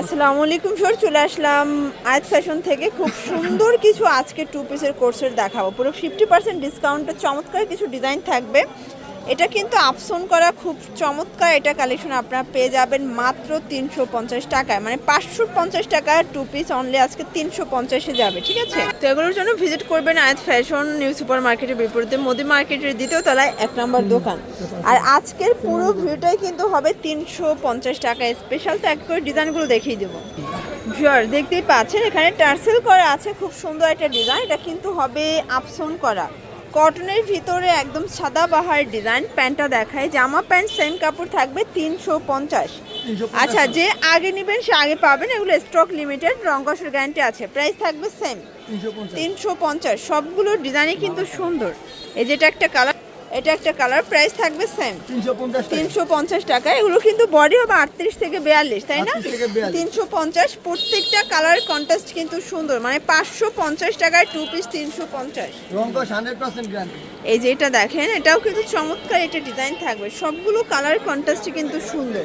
আসসালামু আলাইকুম স্যার চলে আসলাম আয়াত ফ্যাশন থেকে। খুব সুন্দর কিছু আজকে টু পিসের কোর্সের দেখাবো। পুরো ফিফটি পার্সেন্ট ডিসকাউন্টে চমৎকার কিছু ডিজাইন থাকবে। এটা কিন্তু আপসন করা খুব চমৎকার এটা কালেকশন আপনারা পেয়ে যাবেন মাত্র তিনশো পঞ্চাশ টাকায়। মানে পাঁচশো পঞ্চাশ টাকা টু পিস অনলি আজকে তিনশো পঞ্চাশে যাবে, ঠিক আছে? তো এগুলোর জন্য ভিজিট করবেন আয়াত ফ্যাশন নিউ সুপার মার্কেটের বিপরীতে, মোদি মার্কেটের দ্বিতীয় তলায় এক নম্বর দোকান। আর আজকের পুরো ভিউটাই কিন্তু হবে তিনশো পঞ্চাশ টাকা স্পেশাল তো এক করে ডিজাইনগুলো দেখিয়ে দেবো। ভিউয়ার দেখতেই পাচ্ছেন, এখানে টার্সেল করা আছে, খুব সুন্দর একটা ডিজাইন এটা কিন্তু হবে আপসন করা। কটনের ভিতরে একদম সাদা বাহার ডিজাইন প্যান্টটা দেখায়। জামা প্যান্ট সেম কাপড় থাকবে তিনশো পঞ্চাশ। আচ্ছা যে আগে নেবেন সে আগে পাবেন। এগুলো স্টক লিমিটেড রঙ্গসের গ্যারান্টি আছে। প্রাইস থাকবে সেম তিনশো পঞ্চাশ। সবগুলো ডিজাইনই কিন্তু সুন্দর। এই যেটা একটা কালার এটা একটা কালার প্রাইস থাকবে সেম। তিনশো পঞ্চাশ টাকা। এগুলো কিন্তু বডি হবে আটত্রিশ থেকে বিয়াল্লিশ তাই না? 38 থেকে 42 তিনশো পঞ্চাশ প্রত্যেকটা কালার কন্ট্রাস্ট কিন্তু সুন্দর। মানে পাঁচশো পঞ্চাশ টাকায় টু পিস তিনশো পঞ্চাশ। এই যে এটা দেখেন এটাও কিন্তু চমৎকার এটা ডিজাইন থাকবে। সবগুলো কালার কন্ট্রাস্ট কিন্তু সুন্দর।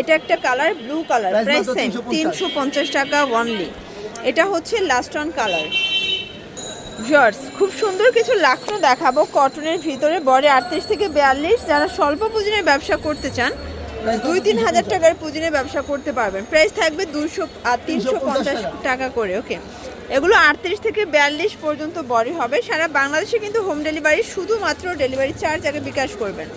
এটা একটা colour blue colour price same 350 তিনশো পঞ্চাশ। টাকা ওয়ানলি এটা হচ্ছে লাস্ট অন কালার জর্জ খুব সুন্দর কিছু লাখনো দেখাবো। কটনের ভিতরে বডি আটত্রিশ থেকে বিয়াল্লিশ। যারা স্বল্প পুঁজিনের ব্যবসা করতে চান দুই তিন হাজার টাকার পুঁজিনের ব্যবসা করতে পারবেন। প্রাইস থাকবে দুশো আর তিনশো পঞ্চাশ টাকা। টাকা করে ওকে। এগুলো আটত্রিশ থেকে বিয়াল্লিশ পর্যন্ত বডি হবে। সারা বাংলাদেশে কিন্তু হোম ডেলিভারি শুধুমাত্র ডেলিভারি চার্জ আগে বিকাশ করবেন।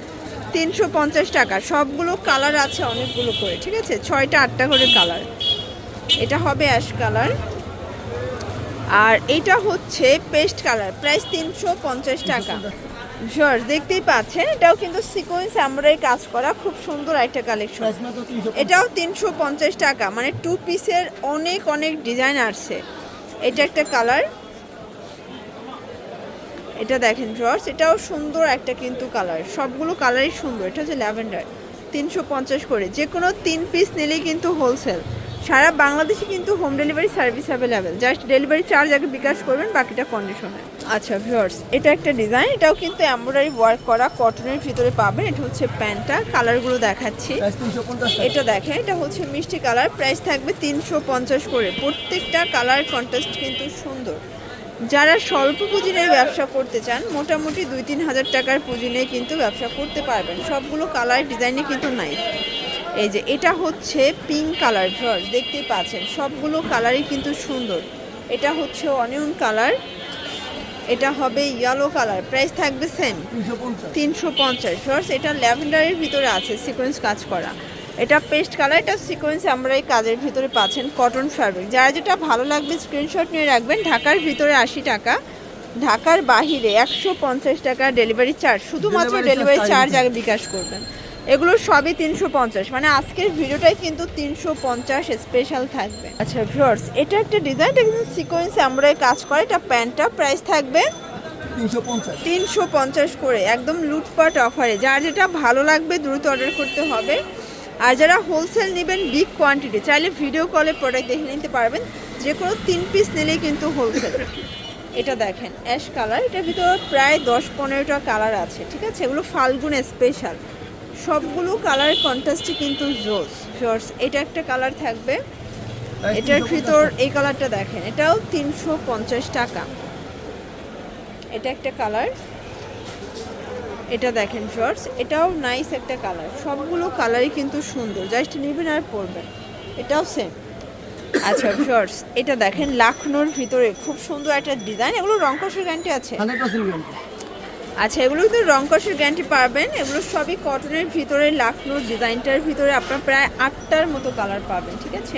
তিনশো পঞ্চাশ টাকা। সবগুলো কালার আছে অনেকগুলো করে ঠিক আছে? ছয়টা আটটা করে কালার। এটা হবে অ্যাশ কালার। আর এটা হচ্ছে পেস্ট কালার প্রাইস তিনশো পঞ্চাশ টাকা। জর্জ দেখতেই পাচ্ছেন এটাও কিন্তু সিকোয়েন্স এমব্রয়ডারি কাজ করা খুব সুন্দর একটা কালেকশন এটাও তিনশো পঞ্চাশ টাকা মানে টু পিসের অনেক অনেক ডিজাইন আসছে। এটা একটা কালার এটা দেখেন জর্জ এটাও সুন্দর একটা কিন্তু কালার সবগুলো কালারই সুন্দর এটা হচ্ছে ল্যাভেন্ডার তিনশো পঞ্চাশ করে। যে কোনো তিন পিস নিলেই কিন্তু হোলসেল সারা বাংলাদেশে কিন্তু home delivery service available just delivery charge আগে বিকাশ করবেন বাকিটা কন্ডিশনে আচ্ছা ভিউয়ার্স এটা একটা ডিজাইন এটাও কিন্তু এমব্রয়ডারি ওয়ার্ক করা কটনের ভিতরে পাবেন। এটা হচ্ছে প্যান্টটা কালারগুলো দেখাচ্ছি। এটা দেখেন এটা হচ্ছে মিষ্টি কালার প্রাইস থাকবে তিনশো পঞ্চাশ করে। প্রত্যেকটা কালার কন্ট্রাস্ট কিন্তু সুন্দর। যারা স্বল্প পুঁজি নিয়ে ব্যবসা করতে চান মোটামুটি দুই তিন হাজার টাকার পুঁজি নিয়ে কিন্তু ব্যবসা করতে পারবেন। সবগুলো কালার ডিজাইনে কিন্তু নাই এই যে এটা হচ্ছে পিঙ্ক কালার জর্জ দেখতেই পাচ্ছেন। সবগুলো কালারই কিন্তু সুন্দর। এটা হচ্ছে অনিয়ন কালার এটা হবে ইয়েলো কালার প্রাইস থাকবে সেম তিনশো পঞ্চাশ। ফার্স এটা ল্যাভেন্ডারের ভিতরে আছে সিকোয়েন্স কাজ করা। এটা পেস্ট কালার এটা সিকোয়েন্স আমরা এই কাজের ভিতরে পাচ্ছেন কটন ফ্যাব্রিক যারা যেটা ভালো লাগবে স্ক্রিনশট নিয়ে রাখবেন। ঢাকার ভিতরে আশি টাকা ঢাকার বাহিরে একশো পঞ্চাশ টাকা ডেলিভারি চার্জ শুধুমাত্র ডেলিভারি চার্জ আগে বিকাশ করবেন। এগুলো সবই তিনশো পঞ্চাশ। মানে আজকের ভিডিওটাই কিন্তু তিনশো পঞ্চাশ স্পেশাল থাকবে। আচ্ছা ভিউয়ার্স এটা একটা ডিজাইন এটা কিন্তু সিকোয়েন্স আমরা কাজ করে এটা প্যান্টটা প্রাইস থাকবে তিনশো পঞ্চাশ। তিনশো পঞ্চাশ করে একদম লুটপাট অফারে যার যেটা ভালো লাগবে দ্রুত অর্ডার করতে হবে। আর যারা হোলসেল নেবেন বিগ কোয়ান্টিটি চাইলে ভিডিও কলে প্রোডাক্ট দেখে নিতে পারবেন। যে কোনো তিন পিস নিলেই কিন্তু হোলসেল এটা দেখেন অ্যাশ কালার এটার ভিতরে প্রায় দশ পনেরোটা কালার আছে ঠিক আছে? এগুলো ফাল্গুন স্পেশাল সবগুলো কালার কন্ট্রাস্টে কিন্তু জোস জোস এটা একটা কালার থাকবে। এটার ভিতর এই কালারটা দেখেন এটাও তিনশো পঞ্চাশ টাকা। এটা একটা কালার এটা দেখেন শর্টস এটাও নাইস একটা কালার সবগুলো কালারই কিন্তু সুন্দর। জাস্ট নেবেন আর পরবেন। এটাও সেম আচ্ছা শর্টস এটা দেখেন লাখনোর ভিতরে খুব সুন্দর একটা ডিজাইন এগুলো রংকসের গ্যারান্টি আছে। আচ্ছা এগুলো কিন্তু রংকসের গ্যারান্টি পাবেন। এগুলো সবই কটনের ভিতরে লাখনোর ডিজাইনটার ভিতরে আপনার প্রায় আটটার মতো কালার পাবেন ঠিক আছে?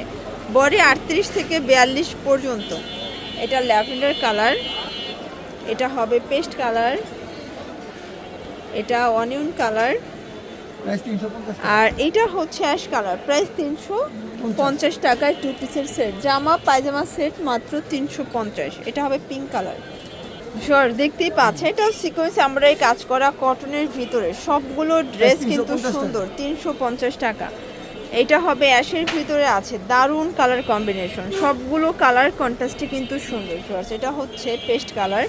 বডি আটত্রিশ থেকে বিয়াল্লিশ পর্যন্ত। এটা ল্যাভেন্ডার কালার এটা হবে পেস্ট কালার এটা অনিয়ন কালার আর এটা হচ্ছে অ্যাশ কালার প্রাইস তিনশো পঞ্চাশ টাকায় টু পিসের সেট জামা পায়জামা সেট মাত্র তিনশো পঞ্চাশ। এটা হবে পিঙ্ক কালার শর দেখতেই পাচ্ছে এটা সিকোয়েন্স আমরা এই কাজ করা কটনের ভিতরে। সবগুলো ড্রেস কিন্তু সুন্দর তিনশো পঞ্চাশ টাকা। এটা হবে অ্যাশের ভিতরে আছে। দারুণ কালার কম্বিনেশন সবগুলো কালার কন্ট্রাস্টে কিন্তু সুন্দর শর্টস এটা হচ্ছে পেস্ট কালার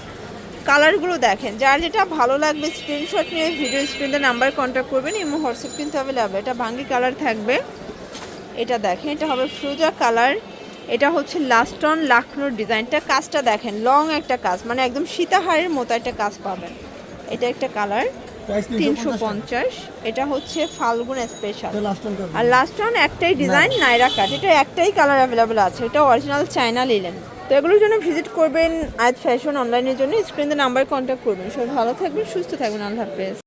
কালারগুলো দেখেন। যার যেটা ভালো লাগবে স্ক্রিনশট নিয়ে ভিডিও স্ক্রিনে নাম্বার কন্ট্যাক্ট করবেন। ইমো হোয়াটসঅ্যাপ কিন্তু অ্যাভেলেবেল এটা ভাঙ্গি কালার থাকবে। এটা দেখেন এটা হবে ফ্রুজা কালার এটা হচ্ছে লাস্টন লাখনোর ডিজাইনটা কাজটা দেখেন লং একটা কাজ মানে একদম সীতাহারের মতো একটা কাজ পাবেন। এটা একটা কালার তিনশো পঞ্চাশ। এটা হচ্ছে ফাল্গুন স্পেশাল আর লাস্ট অন একটাই ডিজাইন নাইরা কাট এটা একটাই কালার অ্যাভেলেবেল আছে। এটা অরিজিনাল চায়না লিলেন তো এগুলোর জন্য ভিজিট করবেন আজ ফ্যাশন অনলাইনের জন্য। স্ক্রিনে নাম্বার কন্ট্যাক্ট করবেন। সবাই ভালো থাকবেন সুস্থ থাকবেন। আল্লাহ হাফেজ।